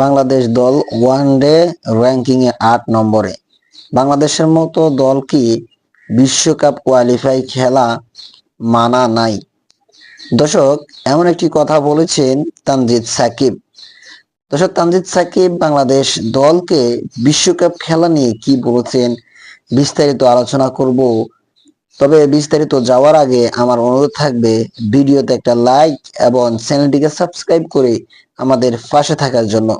বাংলাদেশ দল one day ranking এ আট নম্বরে। বাংলাদেশের মতো দল কি বিশ্বকাপ কোয়ালিফাই খেলা মানা নাই? দর্শক, এমন একটি কথা বলেছেন তানজিদ সাকিব। দর্শক, তানজিদ সাকিব বাংলাদেশ দলকে বিশ্বকাপ খেলা নিয়ে কি বলেছেন বিস্তারিত আলোচনা করব তবে বিস্তারিত যাওয়ার আগে আমার অনুরোধ থাকবে, ভিডিওতে একটা লাইক এবং চ্যানেলটিকে সাবস্ক্রাইব করে আমাদের পাশে থাকার জন্য।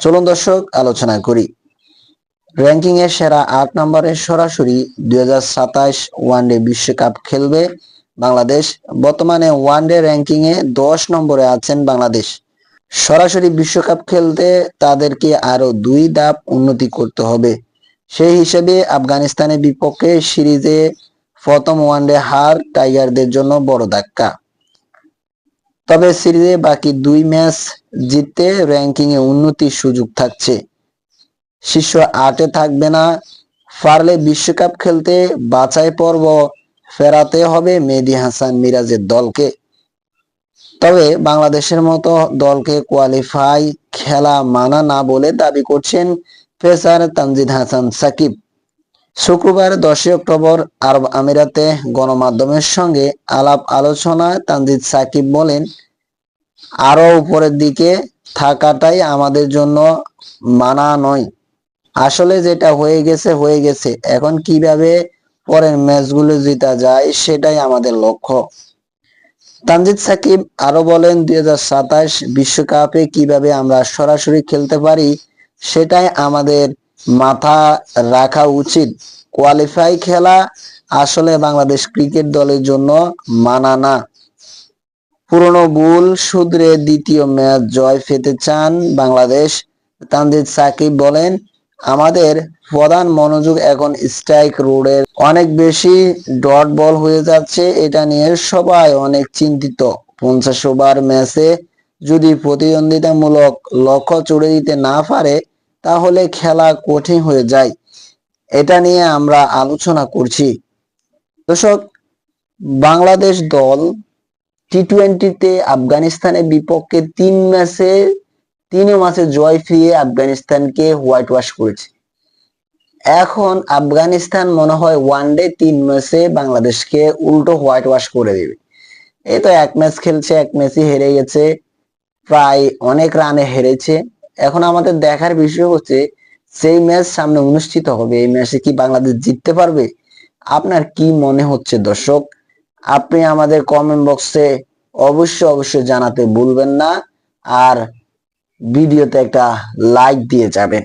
চলুন দর্শক, আলোচনা করি। র্যাঙ্কিং এর সেরা আট নম্বরে সরাসরি দুই হাজার সাতাশ ওয়ানডে বিশ্বকাপ খেলবে বাংলাদেশ। বর্তমানে ওয়ানডে র্যাঙ্কিং এ দশ নম্বরে আছেন বাংলাদেশ। সরাসরি বিশ্বকাপ খেলতে তাদেরকে আরও দুই ধাপ উন্নতি করতে হবে। সেই হিসেবে আফগানিস্তানের বিপক্ষে সিরিজে প্রথম ওয়ানডে হার টাইগারদের জন্য বড় ধাক্কা। তবে সিরিজে বাকি দুই ম্যাচ জিততে র্যাঙ্কিং এ উন্নতির সুযোগ থাকছে। শীর্ষ আটে থাকবে না। পারলে বিশ্বকাপ খেলতে বাছাই পর্ব ফেরাতে হবে মেহেদী হাসান মিরাজের দলকে। তবে বাংলাদেশের মতো দলকে কোয়ালিফাই খেলা মানা না বলে দাবি করছেন পেসার তানজিদ হাসান সাকিব। শুক্রবার দশই অক্টোবর আরব আমিরাতে গণমাধ্যমের সঙ্গে আলাপ আলোচনায় তানজিদ সাকিব বলেন আরও উপরের দিকে থাকাটাই আমাদের জন্য মানা নয়। আসলে যেটা হয়ে গেছে হয়ে গেছে। এখন কীভাবে পরের ম্যাচগুলো জেতা যায়, সেটাই আমাদের লক্ষ্য। তানজিদ সাকিব আরও বলেন, দুই বিশ্বকাপে কীভাবে আমরা সরাসরি খেলতে পারি, সেটাই আমাদের মাথা রাখা উচিত। কোয়ালিফাই খেলা আসলে বাংলাদেশ ক্রিকেট দলের জন্য মানা না। পুরনো ভুল শুধরে দ্বিতীয় ম্যাচ জয় পেতে চান বাংলাদেশ। তানজিদ সাকিব বলেন, আমাদের প্রধান মনোযোগ এখন স্ট্রাইক রোডের অনেক বেশি ডট বল হয়ে যাচ্ছে, এটা নিয়ে সবাই অনেক চিন্তিত। পঞ্চাশ ওভার ম্যাচে যদি প্রতিদ্বন্দ্বিতামূলক লক্ষ্য চড়ে দিতে না পারে তাহলে খেলা কঠিন হয়ে যায়। এটা নিয়ে আমরা আলোচনা করছি। দর্শক, বাংলাদেশ দল টি টোয়েন্টিতে আফগানিস্তানের বিপক্ষে তিন ম্যাচে তিন ম্যাচে জয় ফিরিয়ে আফগানিস্তানকে হোয়াইট ওয়াশ করেছে। এখন আফগানিস্তান মনে হয় ওয়ান ডে তিন ম্যাচে বাংলাদেশকে উল্টো হোয়াইট ওয়াশ করে দেবে। এই তো এক ম্যাচ খেলছে, এক ম্যাচই হেরে গেছে, প্রায় অনেক রানে হেরেছে। এখন আমাদের দেখার বিষয় হচ্ছে সেই ম্যাচ সামনে অনুষ্ঠিত হবে, এই ম্যাচে কি বাংলাদেশ জিততে পারবে? আপনার কি মনে হচ্ছে দর্শক? আপনি আমাদের কমেন্ট বক্সে অবশ্যই অবশ্যই জানাতে ভুলবেন না। আর ভিডিওতে একটা লাইক দিয়ে যাবেন।